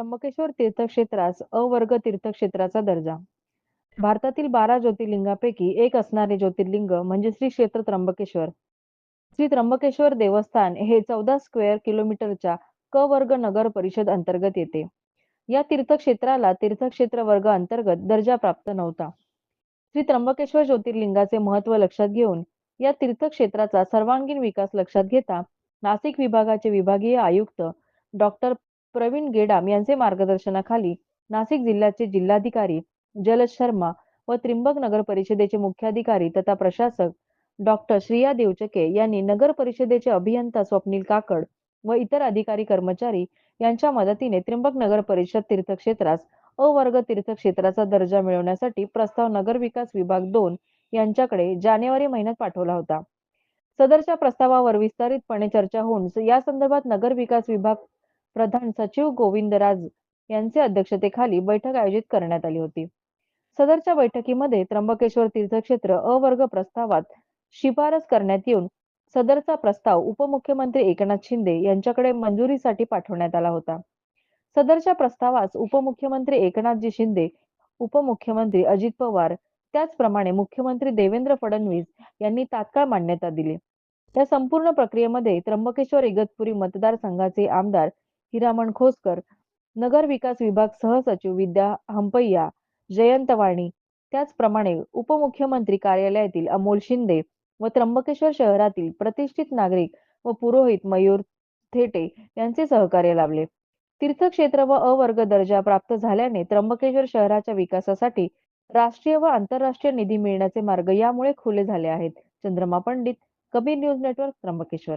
त्र्यंबकेश्वर तीर्थक्षेत्रास अ वर्ग तीर्थक्षेत्राचा दर्जा. भारतातील बारा ज्योतिर्लिंगापैकी एक असणारे ज्योतिर्लिंग म्हणजे श्री क्षेत्र त्र्यंबकेश्वर. श्री त्र्यंबकेश्वर देवस्थान हे चौदा स्क्वेअर किलोमीटरच्या क वर्ग नगर परिषद अंतर्गत येते. या तीर्थक्षेत्राला तीर्थक्षेत्र वर्ग अंतर्गत दर्जा प्राप्त नव्हता. श्री त्र्यंबकेश्वर ज्योतिर्लिंगाचे महत्त्व लक्षात घेऊन या तीर्थक्षेत्राचा सर्वांगीण विकास लक्षात घेता नाशिक विभागाचे विभागीय आयुक्त डॉक्टर प्रवीण गेडाम यांचे मार्गदर्शनाखाली नाशिक जिल्ह्याचे जिल्हाधिकारी जलज शर्मा व त्रिंबक नगर परिषदेचे मुख्याधिकारी तथा प्रशासक डॉक्टर श्रिया देवचके यांनी नगर परिषदेचे अभियंता स्वप्नील काकड व इतर अधिकारी कर्मचारी यांच्या मदतीने त्रिंबक नगर परिषद तीर्थक्षेत्रास अवर्ग तीर्थक्षेत्राचा दर्जा मिळवण्यासाठी प्रस्ताव नगर विकास विभाग दोन यांच्याकडे जानेवारी महिन्यात पाठवला होता. सदरच्या प्रस्तावावर विस्तारितपणे चर्चा होऊन या संदर्भात नगर विकास विभाग प्रधान सचिव गोविंदराज यांचे अध्यक्षतेखाली बैठक आयोजित करण्यात आली होती. सदरच्या बैठकीमध्ये त्र्यंबकेश्वर तीर्थक्षेत्र अ वर्ग प्रस्तावात शिफारस करण्यात येऊन सदरचा प्रस्ताव उपमुख्यमंत्री एकनाथ शिंदे यांच्याकडे मंजुरीसाठी पाठवण्यात आला होता. सदरच्या प्रस्तावास उपमुख्यमंत्री एकनाथजी शिंदे उपमुख्यमंत्री अजित पवार त्याचप्रमाणे मुख्यमंत्री देवेंद्र फडणवीस यांनी तात्काळ मान्यता दिली. या संपूर्ण प्रक्रियेमध्ये त्र्यंबकेश्वर इगतपुरी मतदारसंघाचे आमदार हिरामण खोसकर नगर विकास विभाग सहसचिव विद्या हंपय्या जयंत वाणी. त्याचप्रमाणे उपमुख्यमंत्री कार्यालयातील अमोल शिंदे व त्र्यंबकेश्वर शहरातील प्रतिष्ठित नागरिक व पुरोहित मयूर थेटे यांचे सहकार्य लाभले. तीर्थक्षेत्र व अवर्ग दर्जा प्राप्त झाल्याने त्र्यंबकेश्वर शहराच्या विकासासाठी राष्ट्रीय व आंतरराष्ट्रीय निधी मिळण्याचे मार्ग यामुळे खुले झाले आहेत. Chandrama Pandit Kabir news network Trimbakeshwar.